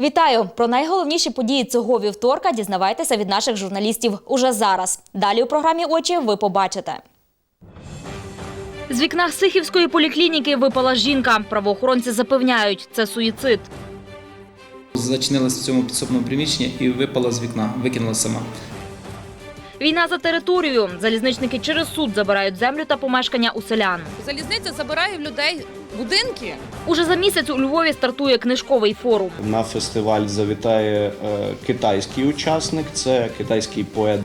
Вітаю! Про найголовніші події цього вівторка дізнавайтеся від наших журналістів уже зараз. Далі у програмі очі ви побачите. З вікна Сихівської поліклініки випала жінка. Правоохоронці запевняють, це суїцид. Зачинилася в цьому підсобному приміщенні і випала з вікна, викинула сама. Війна за територію. Залізничники через суд забирають землю та помешкання у селян. Залізниця забирає в людей будинки. Уже за місяць у Львові стартує книжковий форум. На фестиваль завітає е, китайський учасник, це китайський поет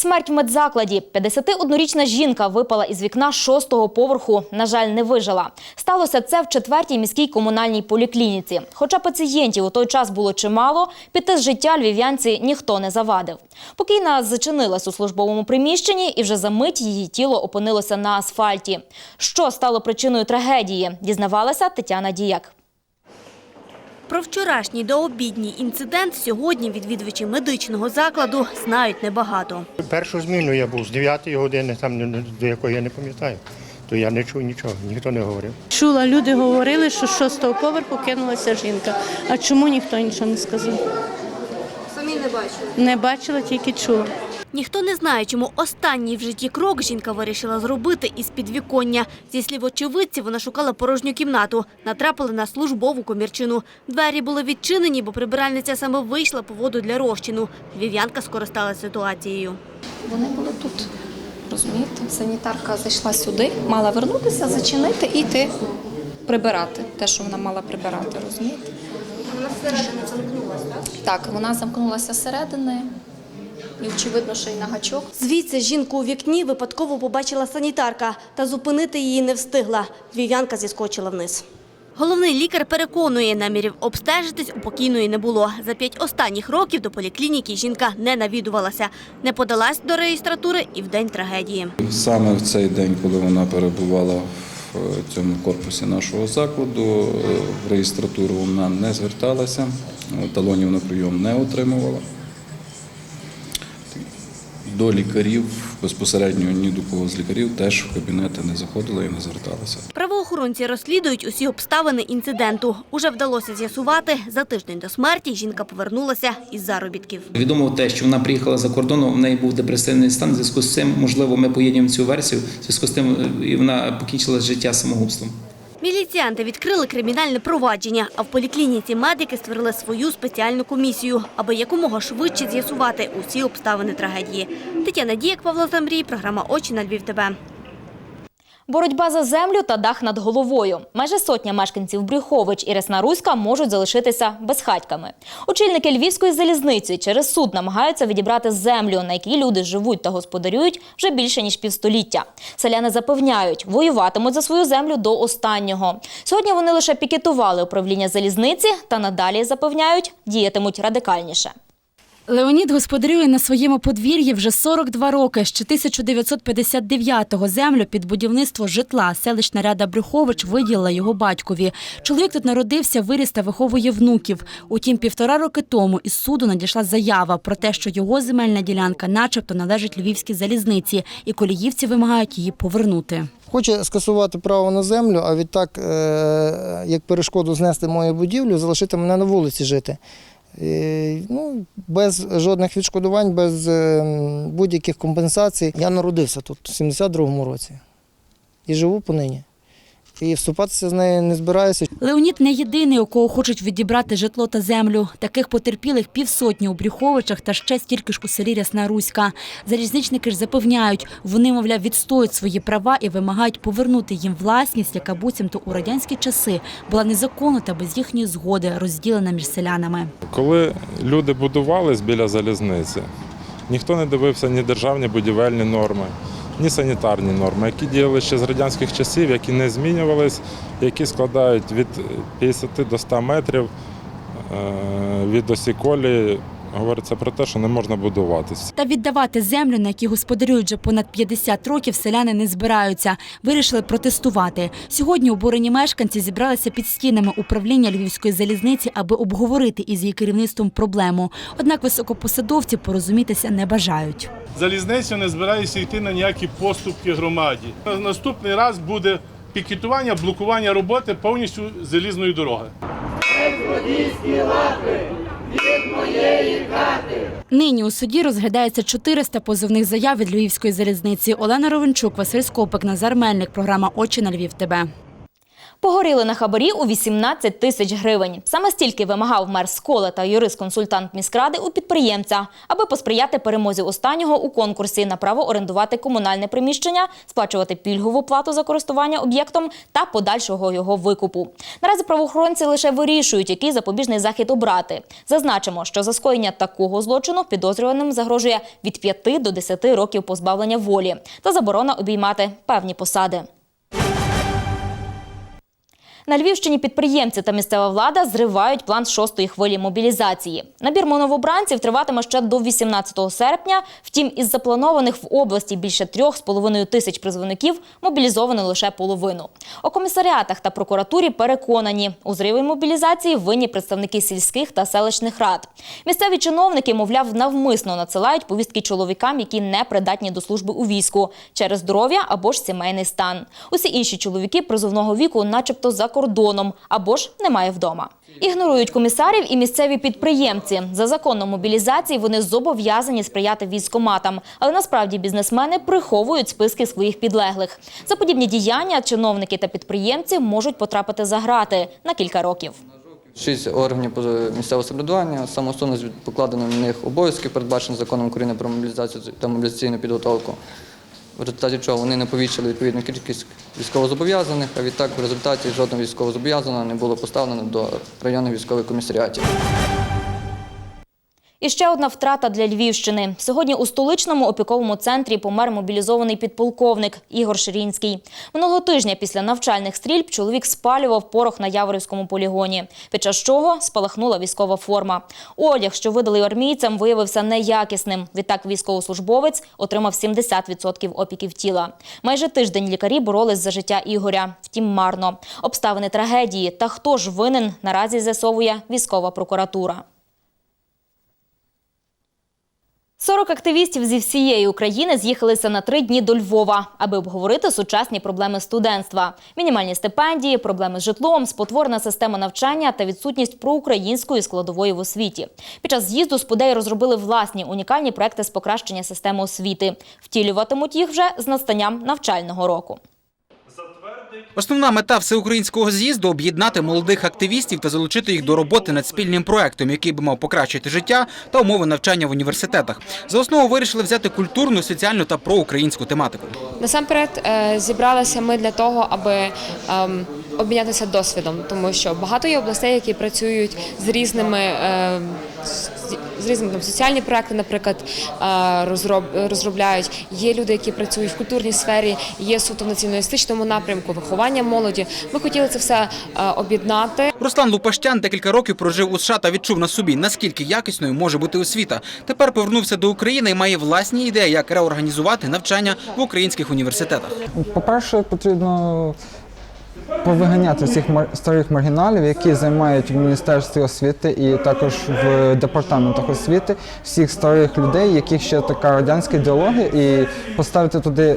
Смерть в медзакладі. 51-річна жінка випала із вікна шостого поверху. На жаль, не вижила. Сталося це в четвертій міській комунальній поліклініці. Хоча пацієнтів у той час було чимало, піти з життя львів'янці ніхто не завадив. Покійна зачинилась у службовому приміщенні, і вже за мить її тіло опинилося на асфальті. Що стало причиною трагедії? Дізнавалася Тетяна Діяк. Про вчорашній дообідній інцидент сьогодні відвідувачі медичного закладу знають небагато. Першу зміну я був з 9 години, там до якої я не пам'ятаю, то я не чув нічого, ніхто не говорив. Чула, люди говорили, що з шостого поверху кинулася жінка. А чому ніхто нічого не сказав? Самі не бачили? Не бачила, тільки чула. Ніхто не знає, чому останній в житті крок жінка вирішила зробити із підвіконня. Зі слів очевидців, вона шукала порожню кімнату. Натрапили на службову комірчину. Двері були відчинені, бо прибиральниця саме вийшла по воду для розчину. Львів'янка скористалася ситуацією. Вони були тут. Розумієте? Санітарка зайшла сюди, мала вернутися, зачинити і йти прибирати те, що вона мала прибирати, розумієте? Вона всередині замкнулася, так? Так, вона замкнулася зсередини і, очевидно, що й на гачок. Звідси жінку у вікні випадково побачила санітарка, та зупинити її не встигла. Львів'янка зіскочила вниз. Головний лікар переконує, намірів обстежитись у покійної не було. За п'ять останніх років до поліклініки жінка не навідувалася. Не подалась до реєстратури і в день трагедії. Саме в цей день, коли вона перебувала в е, цьому корпусі нашого закладу, е, в реєстратуру вона не зверталася, е, талонів на прийом не отримувала. До лікарів безпосередньо ні до кого з лікарів теж в кабінети не заходила і не зверталася. Правоохоронці розслідують усі обставини інциденту. Уже вдалося з'ясувати, за тиждень до смерті жінка повернулася із заробітків. Відомо те, що вона приїхала за кордону, в неї був депресивний стан. В зв'язку з цим, можливо, ми поїдемо цю версію. В зв'язку з тим е, і вона покінчила життя самогубством. Міліціянти відкрили кримінальне провадження, а в поліклініці медики створили свою спеціальну комісію, аби якомога швидше з'ясувати усі обставини трагедії. Тетяна Діяк, Павло Замрій, програма «Очі на Львів ТВ». Боротьба за землю та дах над головою. Майже сотня мешканців Брюхович і Ресна-Руська можуть залишитися безхатьками. Очільники Львівської залізниці через суд намагаються відібрати землю, на якій люди живуть та господарюють вже більше ніж півстоліття. Селяни запевняють, воюватимуть за свою землю до останнього. Сьогодні вони лише пікетували управління залізниці та надалі запевняють, діятимуть радикальніше. Леонід господарює на своєму подвір'ї вже 42 роки. Ще 1959-го землю під будівництво житла селищна рада Брюхович виділила його батькові. Чоловік тут народився, виріс та виховує внуків. Утім, півтора роки тому із суду надійшла заява про те, що його земельна ділянка начебто належить львівській залізниці, і коліївці вимагають її повернути. Хоче скасувати право на землю, а відтак, е, як перешкоду знести мою будівлю, залишити мене на вулиці жити. Ну, без жодних відшкодувань, без е, будь-яких компенсацій. Я народився тут у 72-му році і живу понині. І вступатися з нею не збираюся. Леонід не єдиний, у кого хочуть відібрати житло та землю. Таких потерпілих півсотні у Брюховичах та ще стільки ж у селі Рясна Руська. Залізничники ж запевняють, вони, мовляв, відстоюють свої права і вимагають повернути їм власність, яка буцімто у радянські часи була незаконно та без їхньої згоди розділена між селянами. Коли люди будувались біля залізниці, ніхто не дивився ні державні будівельні норми, ні санітарні норми, які діяли ще з радянських часів, які не змінювались, які складають від 50 до 100 метрів е, від осі колії. Говориться про те, що не можна будуватися. Та віддавати землю, на якій господарюють вже понад 50 років, селяни не збираються. Вирішили протестувати. Сьогодні обурені мешканці зібралися під стінами управління Львівської залізниці, аби обговорити із її керівництвом проблему. Однак високопосадовці порозумітися не бажають. Залізниця не збирається йти на ніякі поступки громаді. Наступний раз буде пікетування, блокування роботи повністю залізної дороги. Нині у суді розглядається 400 позовних заяв від Львівської залізниці. Олена Ровенчук, Василь Скопик, Назар Мельник. Програма Очі на Львів. ТБ. Погоріли на хабарі у 18 тисяч гривень. Саме стільки вимагав мер Скола та юрист-консультант міськради у підприємця, аби посприяти перемозі останнього у конкурсі на право орендувати комунальне приміщення, сплачувати пільгову плату за користування об'єктом та подальшого його викупу. Наразі правоохоронці лише вирішують, який запобіжний захід обрати. Зазначимо, що за скоєння такого злочину підозрюваним загрожує від 5 до 10 років позбавлення волі та заборона обіймати певні посади. На Львівщині підприємці та місцева влада зривають план шостої хвилі мобілізації. Набір новобранців триватиме ще до 18 серпня. Втім, із запланованих в області більше трьох з половиною тисяч призовників мобілізовано лише половину. У комісаріатах та прокуратурі переконані, у зриві мобілізації винні представники сільських та селищних рад. Місцеві чиновники, мовляв, навмисно надсилають повістки чоловікам, які не придатні до служби у війську через здоров'я або ж сімейний стан. Усі інші чоловіки призовного віку, начебто, за кордоном або ж немає вдома. Ігнорують комісарів і місцеві підприємці. За законом мобілізації вони зобов'язані сприяти військоматам, але насправді бізнесмени приховують списки своїх підлеглих. За подібні діяння чиновники та підприємці можуть потрапити за грати на кілька років. Шість органів місцевого самоврядування, самостійно покладено на них обов'язки, передбачені законом України про мобілізацію та мобілізаційну підготовку. В результаті чого вони не повічили відповідну кількість військовозобов'язаних, а відтак в результаті жодного військовозобов'язаного не було поставлено до районних військових комісаріатів. І ще одна втрата для Львівщини. Сьогодні у столичному опіковому центрі помер мобілізований підполковник Ігор Ширінський. Минулого тижня після навчальних стрільб чоловік спалював порох на Яворівському полігоні, під час чого спалахнула військова форма. Одяг, що видали армійцям, виявився неякісним. Відтак військовослужбовець отримав 70% опіків тіла. Майже тиждень лікарі боролись за життя Ігоря. Втім, марно. Обставини трагедії та хто ж винен наразі з'ясовує військова прокуратура. 40 активістів зі всієї України з'їхалися на три дні до Львова, аби обговорити сучасні проблеми студентства: мінімальні стипендії, проблеми з житлом, спотворена система навчання та відсутність проукраїнської складової в освіті. Під час з'їзду спудеї розробили власні унікальні проекти з покращення системи освіти. Втілюватимуть їх вже з настанням навчального року. Основна мета всеукраїнського з'їзду об'єднати молодих активістів та залучити їх до роботи над спільним проектом, який би мав покращити життя та умови навчання в університетах. За основу вирішили взяти культурну, соціальну та проукраїнську тематику. Насамперед е, зібралися ми для того, аби ем, обмінятися досвідом, тому що багато є областей, які працюють з різними е, з- різними там, соціальні проекти, наприклад, е, розроб, розробляють. Є люди, які працюють в культурній сфері, є суто в націоналістичному напрямку, виховання молоді. Ми хотіли це все е, об'єднати. Руслан Лупащан декілька років прожив у США та відчув на собі, наскільки якісною може бути освіта. Тепер повернувся до України і має власні ідеї, як реорганізувати навчання в українських університетах. По-перше, потрібно повиганяти мар- старих маргіналів, які займають в Міністерстві освіти і також в департаментах освіти всіх старих людей, яких ще така радянська ідеологія, і поставити туди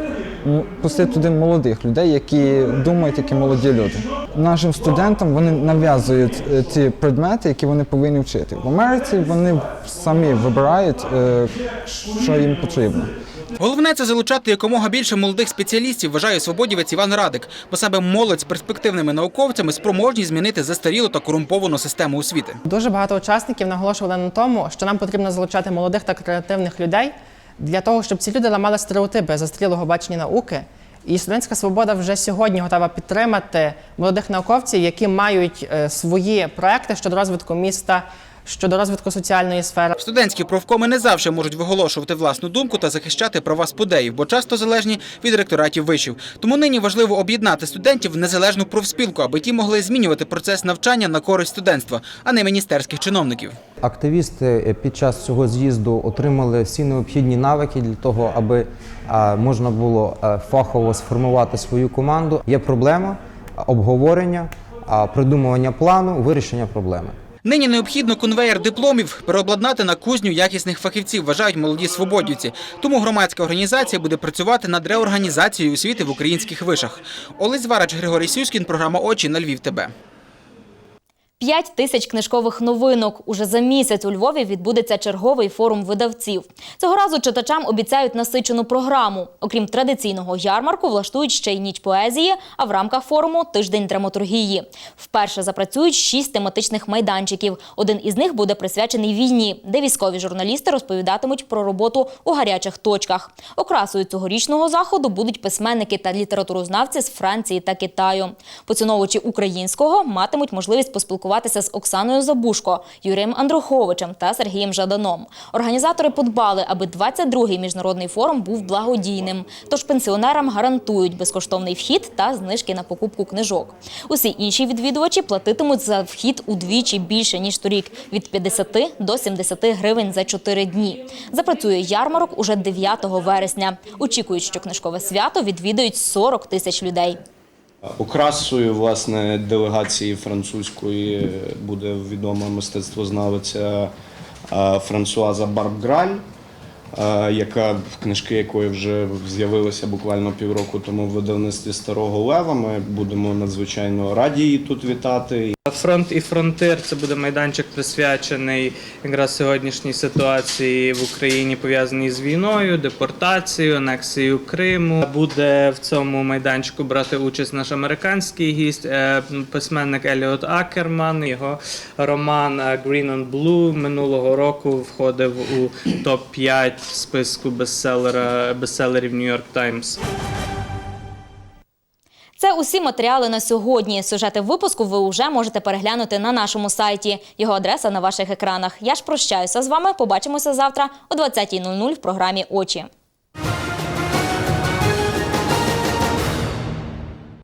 пустити туди молодих людей, які думають, які молоді люди. Нашим студентам вони нав'язують е, ті предмети, які вони повинні вчити. В Америці вони самі вибирають, е, що їм потрібно. Головне це залучати якомога більше молодих спеціалістів, вважає свободівець Іван Радик, бо саме молодь з перспективними науковцями спроможні змінити застарілу та корумповану систему освіти. Дуже багато учасників наголошували на тому, що нам потрібно залучати молодих та креативних людей для того, щоб ці люди ламали стереотипи застрілого бачення науки. І студентська свобода вже сьогодні готова підтримати молодих науковців, які мають е, свої проекти щодо розвитку міста, щодо розвитку соціальної сфери. Студентські профкоми не завжди можуть виголошувати власну думку та захищати права спудеїв, бо часто залежні від ректоратів вишів. Тому нині важливо об'єднати студентів в незалежну профспілку, аби ті могли змінювати процес навчання на користь студентства, а не міністерських чиновників. Активісти е, під час цього з'їзду отримали всі необхідні навики для того, аби можна було е, фахово сформувати свою команду. Є проблема, обговорення, придумування плану, вирішення проблеми. Нині необхідно конвеєр дипломів переобладнати на кузню якісних фахівців, вважають молоді свободівці. Тому громадська організація буде працювати над реорганізацією освіти в українських вишах. Олесь Варач, Григорій Сюськін, програма Очі на Львів. ТБ. П'ять тисяч книжкових новинок. Уже за місяць у Львові відбудеться черговий форум видавців. Цього разу читачам обіцяють насичену програму. Окрім традиційного ярмарку, влаштують ще й ніч поезії, а в рамках форуму тиждень драматургії. Вперше запрацюють шість тематичних майданчиків. Один із них буде присвячений війні, де військові журналісти розповідатимуть про роботу у гарячих точках. Окрасою цьогорічного заходу будуть письменники та літературознавці з Франції та Китаю. Поціновувачі українського матимуть можливість поспілкуватися з Оксаною Забушко, Юрієм Андруховичем та Сергієм Жаданом. Організатори подбали, аби 22-й міжнародний форум був благодійним. Тож пенсіонерам гарантують безкоштовний вхід та знижки на покупку книжок. Усі інші відвідувачі платитимуть за вхід удвічі більше ніж торік від 50 до 70 гривень за 4 дні. Запрацює ярмарок уже 9 вересня. Очікують, що книжкове свято відвідають 40 тисяч людей. Окрасою власне делегації французької буде відома мистецтвознавиця Франсуаза Барбграль, яка книжки якої вже з'явилися буквально півроку тому в видавництві Старого Лева. Ми будемо надзвичайно раді її тут вітати. Фронт і фронтир це буде майданчик присвячений якраз сьогоднішній ситуації в Україні, пов'язаній з війною, депортацією, анексією Криму. Буде в цьому майданчику брати участь наш американський гість, е, письменник Еліот Акерман. Його роман Green and Blue минулого року входив у топ 5 списку бестселера бестселерів York Times. Це усі матеріали на сьогодні. Сюжети випуску ви вже можете переглянути на нашому сайті. Його адреса на ваших екранах. Я ж прощаюся з вами. Побачимося завтра о 20.00 в програмі Очі.